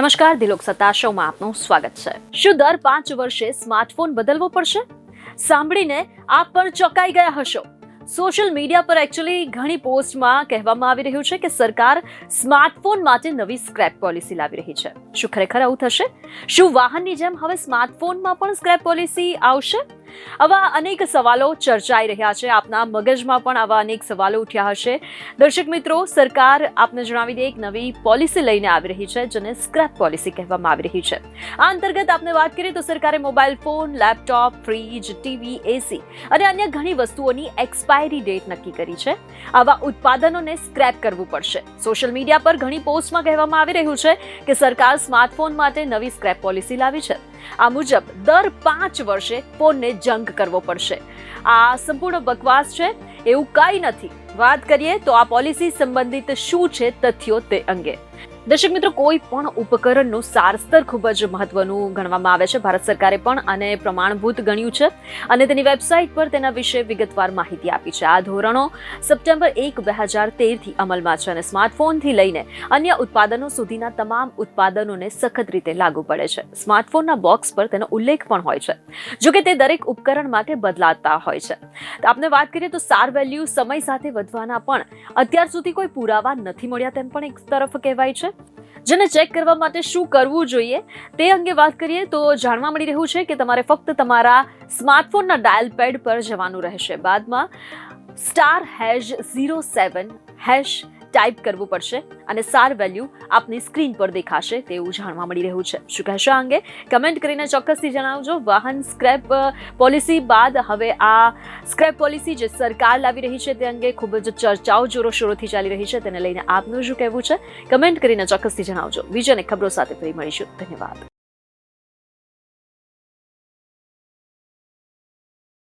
નમસ્કાર, દિલોક સત્તા શોમાં આપનું સ્વાગત છે. શું દર પાંચ વર્ષે સ્માર્ટફોન બદલવો પડશે? સાંભળીને આપ પણ ચોંકાઈ ગયા હશો. સોશિયલ મીડિયા પર એકચ્યુઅલી ઘણી પોસ્ટમાં કહેવામાં આવી રહ્યું છે કે સરકાર સ્માર્ટફોન માટે નવી સ્ક્રેપ પોલિસી લાવી રહી છે. શું ખરેખર આવું થશે? શું વાહનની જેમ હવે સ્માર્ટફોનમાં પણ સ્ક્રેપ પોલિસી આવશે? આવા અનેક સવાલો ચર્ચાઈ રહ્યા છે. આપના મગજમાં પણ આવા અનેક સવાલો ઉઠ્યા હશે. દર્શક મિત્રો, સરકાર આપને જણાવી દે, એક નવી પોલિસી લઈને આવી રહી છે, જેને સ્ક્રેપ પોલિસી કહેવામાં આવી રહી છે. આ અંતર્ગત આપણે વાત કરીએ તો સરકારે mobile phone, laptop, fridge, TV, AC અને અન્ય ઘણી વસ્તુઓની એક્સપાયરી ડેટ નક્કી કરી છે. આવા ઉત્પાદનોને સ્ક્રેપ કરવું પડશે. સોશિયલ મીડિયા પર ઘણી પોસ્ટમાં કહેવામાં આવી રહ્યું છે કે સરકાર સ્માર્ટફોન માટે નવી સ્ક્રેપ પોલિસી લાવી છે. આ મુજબ દર પાંચ વર્ષે ફોનને જંગ કરવો પડશે. આ સંપૂર્ણ બકવાસ છે, એવું કંઈ નથી. વાત કરીએ તો આ પોલિસી સંબંધિત શું છે તથ્યો તે અંગે. દર્શક મિત્રો, કોઈ પણ ઉપકરણનું સાર સ્તર ખૂબ જ મહત્વનું ગણવામાં આવે છે. ભારત સરકારે પણ આને પ્રમાણભૂત ગણ્યું છે અને તેની વેબસાઇટ પર તેના વિશે વિગતવાર માહિતી આપી છે. આ ધોરણો સપ્ટેમ્બર એક, બે હજાર તેરથી અમલમાં છે અને સ્માર્ટફોનથી લઈને અન્ય ઉત્પાદનો સુધીના તમામ ઉત્પાદનોને સખત રીતે લાગુ પડે છે. સ્માર્ટફોનના બોક્સ પર તેનો ઉલ્લેખ પણ હોય છે. જો કે તે દરેક ઉપકરણ માટે બદલાતા હોય છે. આપણે વાત કરીએ તો સાર વેલ્યુ સમય સાથે વધવાના પણ અત્યાર સુધી કોઈ પુરાવા નથી મળ્યા તેમ પણ એક તરફ કહેવાય છે. જેને ચેક કરવા માટે શું કરવું જોઈએ તે અંગે વાત કરીએ તો જાણવા મળી રહ્યું છે કે તમારે ફક્ત તમારા સ્માર્ટફોનના ડાયલ પેડ પર જવાનું રહેશે. બાદમાં star hash zero seven hash type કરવું પડશે અને સાર વેલ્યુ આપની સ્ક્રીન પર દેખાશે તેવું જાણવા મળી રહ્યું છે. શું કહેશો અંગે? કમેન્ટ કરીને ચોક્કસથી જણાવજો. વાહન સ્ક્રેપ પોલિસી બાદ હવે આ સ્ક્રેપ પોલિસી જે સરકાર લાવી રહી છે તે અંગે ખૂબ જ ચર્ચાઓ જોરોશોરોથી ચાલી રહી છે. તેને લઈને આપનું શું કહેવું છે? કમેન્ટ કરીને ચોક્કસથી જણાવજો. બીજાને ખબરો સાથે ફરી મળીશું. ધન્યવાદ.